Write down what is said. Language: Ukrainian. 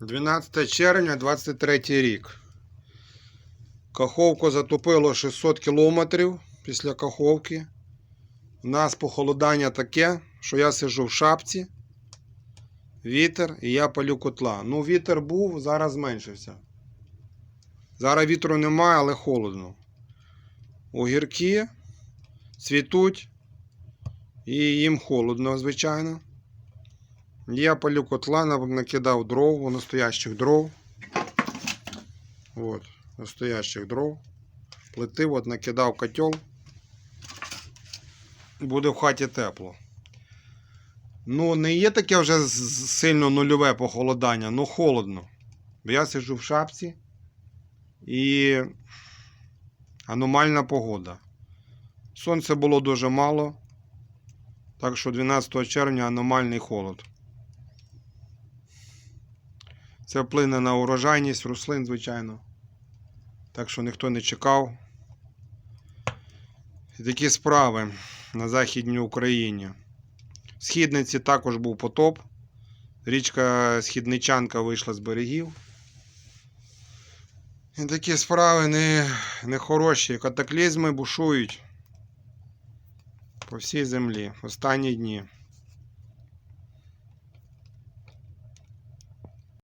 12 червня 23 рік. Каховку затопило 600 кілометрів після Каховки. У нас похолодання таке, що я сижу в шапці, вітер і я палю котла. Ну, вітер був, зараз зменшився. Зараз вітру немає, але холодно. Огірки цвітуть і їм холодно, звичайно. Я палю котла, накидав дров, настоящих дров. От, настоящих дров. Плити, от накидав котел. Буде в хаті тепло. Ну, не є таке вже сильно нульове похолодання, ну холодно. Бо я сиджу в шапці і аномальна погода. Сонця було дуже мало. Так що 12 червня аномальний холод. Це вплине на урожайність рослин, звичайно. Так що ніхто не чекав. І такі справи на Західній Україні. В Східниці також був потоп. Річка Східничанка вийшла з берегів. І такі справи не, не хороші. Катаклізми бушують по всій землі в останні дні.